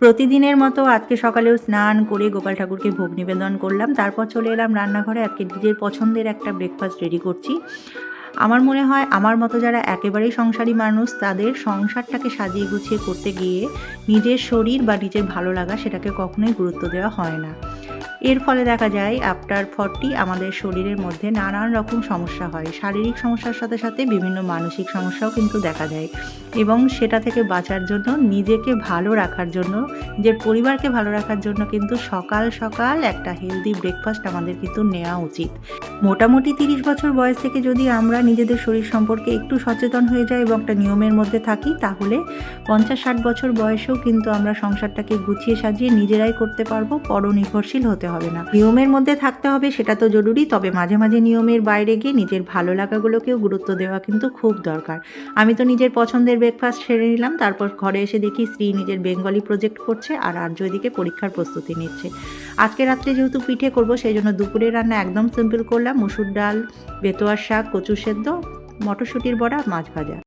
প্রতিদিনের মতো আজকে সকালেও স্নান করে গোপাল ঠাকুরকে ভোগ নিবেদন করলাম। তারপর চলে এলাম রান্নাঘরে। আজকে নিজের পছন্দের একটা ব্রেকফাস্ট রেডি করছি। আমার মনে হয় আমার মতো যারা একেবারেই সংসারী মানুষ, তাদের সংসারটাকে সাজিয়ে গুছিয়ে করতে গিয়ে নিজের শরীর বা নিজের ভালো লাগা সেটাকে কখনোই গুরুত্ব দেওয়া হয় না। এর ফলে দেখা যায় আফটার ফর্টি আমাদের শরীরের মধ্যে নানান রকম সমস্যা হয়। শারীরিক সমস্যার সাথে সাথে বিভিন্ন মানসিক সমস্যাও কিন্তু দেখা যায়। এবং সেটা থেকে বাঁচার জন্য, নিজেকে ভালো রাখার জন্য নিজের পরিবারকে ভালো রাখার জন্য কিন্তু সকাল সকাল একটা হেলদি ব্রেকফাস্ট আমাদের কিন্তু নেওয়া উচিত। মোটামুটি তিরিশ বছর বয়স থেকে যদি আমরা নিজেদের শরীর সম্পর্কে একটু সচেতন হয়ে যাই এবং একটা নিয়মের মধ্যে থাকি, তাহলে পঞ্চাশ ষাট বছর বয়সেও কিন্তু আমরা সংসারটাকে গুছিয়ে সাজিয়ে নিজেরাই করতে পারব, পরনির্ভরশীল হতে হবে না। নিয়মের মধ্যে থাকতে হবে, সেটা তো জরুরি, তবে মাঝে মাঝে নিয়মের বাইরে গিয়ে নিজের ভালো লাগাগুলোকেও গুরুত্ব দেওয়া কিন্তু খুব দরকার। আমি তো নিজের পছন্দের ব্রেকফাস্ট সেরে নিলাম। তারপর ঘরে এসে দেখি স্ত্রী নিজের বেঙ্গলি প্রজেক্ট করছে আর আর্য এদিকে পরীক্ষার প্রস্তুতি নিচ্ছে। আজকে রাত্রে যেহেতু পিঠে করব সেই জন্য দুপুরের রান্না একদম সিম্পল করলাম। মুসুর ডাল, বেতোয়ার শাক কচু সেদ্ধ, মটরশুঁটির বড়া, মাছ ভাজা।